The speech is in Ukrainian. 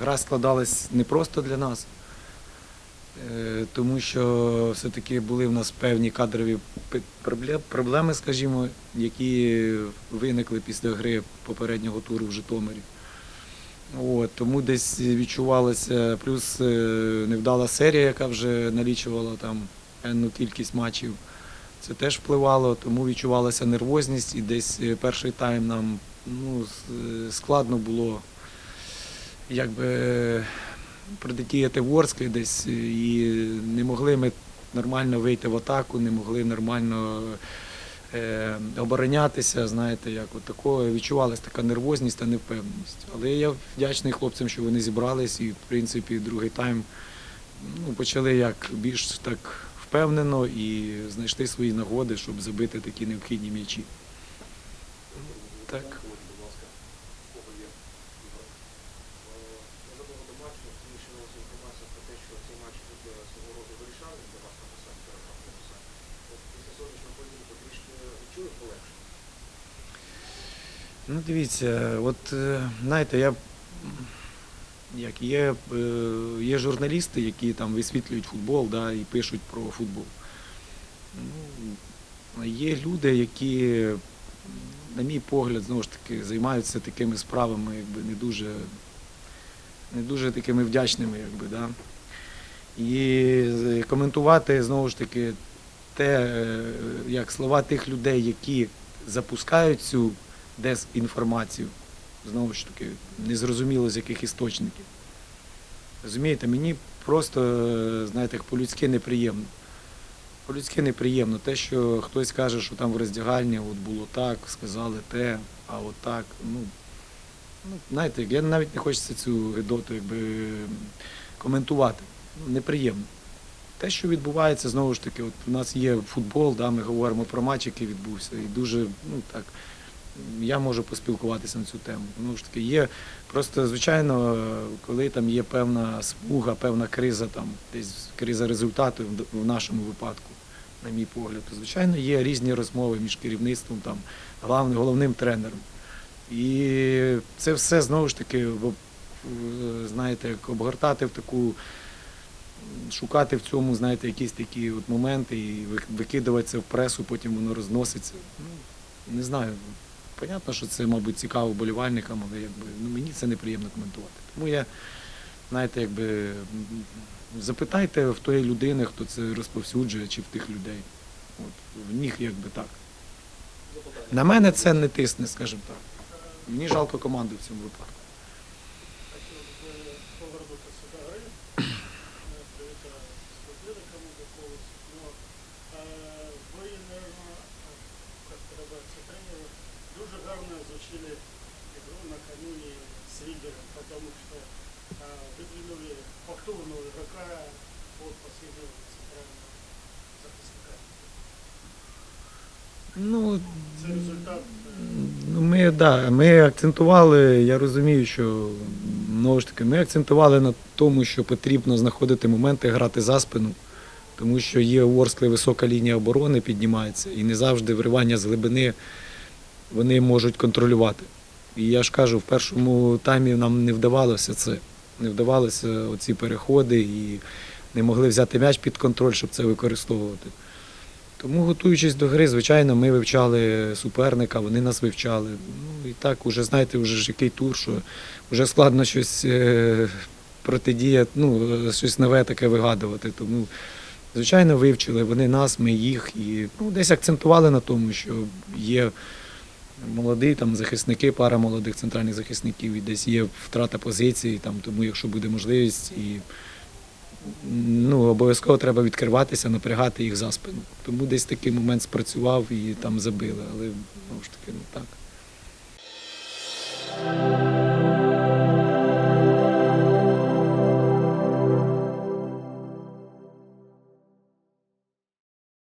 гра складалась не просто для нас, е, тому що все-таки були в нас певні кадрові проблеми, скажімо, які виникли після гри попереднього туру в Житомирі. От, тому десь відчувалося, плюс е, невдала серія, яка вже налічувала там певну кількість матчів. Це теж впливало, тому відчувалася нервозність, і десь е, перший тайм нам ну, складно було якби е, протидіяти Ворсклі десь, е, і не могли ми нормально вийти в атаку, не могли нормально е, оборонятися. Знаєте, як от такого відчувалася така нервозність та невпевненість. Але я вдячний хлопцям, що вони зібрались, і в принципі другий тайм ну, почали як більш так впевнено і знайшли свої нагоди, щоб забити такі необхідні м'ячі. Так. Ну, дивіться, от е, знаєте, я як є, е, є журналісти, які там висвітлюють футбол да, і пишуть про футбол. Ну, є люди, які, на мій погляд, знову ж таки, займаються такими справами, якби не дуже, не дуже такими вдячними, якби, да. І е, коментувати знову ж таки те, як слова тих людей, які запускають цю дезінформацію. Знову ж таки, незрозуміло з яких істочників. Розумієте, мені просто, е, знаєте, по-людськи неприємно. По-людськи неприємно. Те, що хтось каже, що там в роздягальні от було так, сказали те, а от так. Ну, ну, знаєте, я навіть не хочеться цю гидоту якби, коментувати. Ну, неприємно. Те, що відбувається, знову ж таки, от у нас є футбол, да, ми говоримо про матч, який відбувся, і дуже, ну так, я можу поспілкуватися на цю тему. Знову ж таки, є просто, звичайно, коли там є певна смуга, певна криза, там, десь криза результату в- нашому випадку, на мій погляд, то, звичайно, є різні розмови між керівництвом, там, главним, головним тренером. І це все знову ж таки, знаєте, як обгортати в таку шукати в цьому, знаєте, якісь такі от моменти і викидувати це в пресу, потім воно розноситься. Ну, не знаю. Понятно, що це, мабуть, цікаво болівальникам, але якби, ну, мені це неприємно коментувати. Тому я, знаєте, якби запитайте в тої людини, хто це розповсюджує, чи в тих людей. От, в них якби так. На мене це не тисне, скажімо так. Мені жалко команди в цьому випадку. Е, ви, наверное, дуже гарно изучили игру накануне с лидером, потому что э, выдвинули повторного игрока от последнего центрального захисника. Ну, Це результат. е, Ну, ми, да, ми акцентували, я розумію, що знову ж таки, ми акцентували на тому, що потрібно знаходити моменти грати за спину, тому що є у Ворскли висока лінія оборони піднімається, і не завжди вривання з глибини вони можуть контролювати. І я ж кажу, в першому таймі нам не вдавалося це. Не вдавалося оці переходи і не могли взяти м'яч під контроль, щоб це використовувати. Тому, готуючись до гри, звичайно, ми вивчали суперника, вони нас вивчали. Ну і так, уже знаєте, вже ж який тур, що вже складно щось е, протидіяти, ну, щось нове таке вигадувати. Тому, звичайно, вивчили вони нас, ми їх, і ну, десь акцентували на тому, що є молоді там захисники, пара молодих центральних захисників, і десь є втрата позиції, там, тому якщо буде можливість і ну, обов'язково треба відкриватися, напрягати їх за спину. Тому десь такий момент спрацював і там забили. Але знову ж таки, ну так.